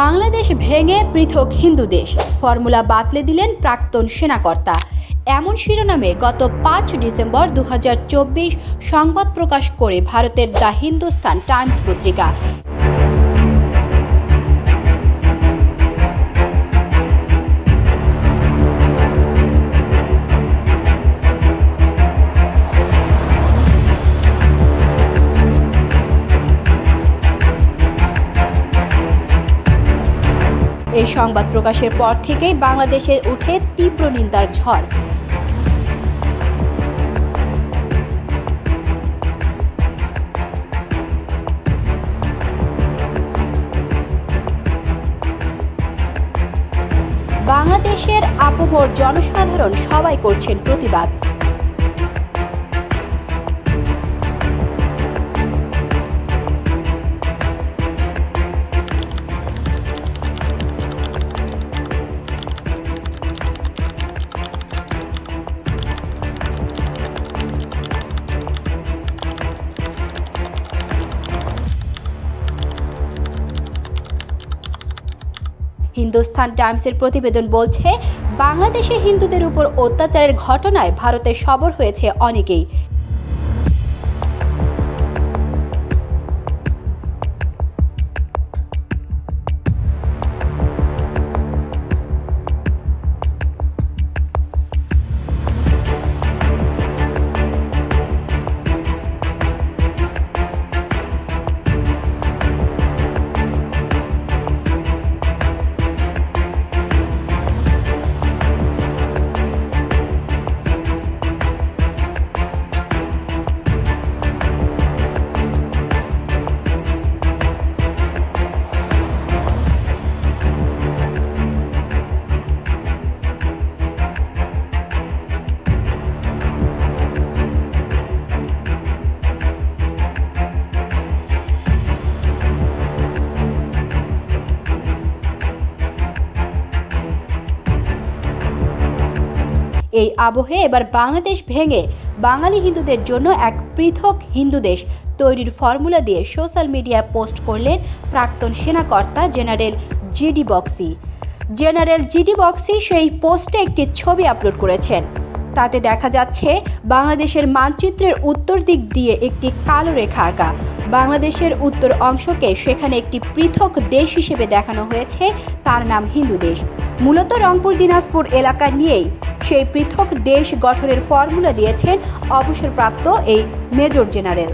বাংলাদেশ ভেঙে পৃথক হিন্দু দেশ। ফর্মুলা বাতলে দিলেন প্রাক্তন সেনাকর্তা। এমন শিরোনামে গত পাঁচ ডিসেম্বর দু হাজার চব্বিশ সংবাদ প্রকাশ করে ভারতের দ্য হিন্দুস্তান টাইমস পত্রিকা। এই সংবাদ প্রকাশের পর থেকেই বাংলাদেশে উঠে তীব্র নিন্দার ঝড়। বাংলাদেশের আপমর জনসাধারণ সবাই করছেন প্রতিবাদ। হিন্দুস্তান টাইমসের প্রতিবেদন বলছে বাংলাদেশে হিন্দুদের উপর অত্যাচারের ঘটনায় ভারতে সবর হয়েছে অনেকেই। এই আবহে এবার বাংলাদেশ ভেঙে বাঙালি হিন্দুদের জন্য এক পৃথক হিন্দু দেশ তৈরির ফর্মুলা দিয়ে সোশ্যাল মিডিয়ায় পোস্ট করলেন প্রাক্তন সেনাকর্তা general GD Bakshi. General GD Bakshi সেই পোস্টে একটি ছবি আপলোড করেছেন। তাতে দেখা যাচ্ছে, বাংলাদেশের মানচিত্রের উত্তর দিক দিয়ে একটি কালো রেখা আঁকা। বাংলাদেশের উত্তর অংশকে সেখানে একটি পৃথক দেশ হিসেবে দেখানো হয়েছে, তার নাম হিন্দু দেশ। মূলত রংপুর, দিনাজপুর এলাকা নিয়েই সেই পৃথক দেশ গঠনের ফর্মুলা দিয়েছেন অবসরপ্রাপ্ত এই মেজর জেনারেল।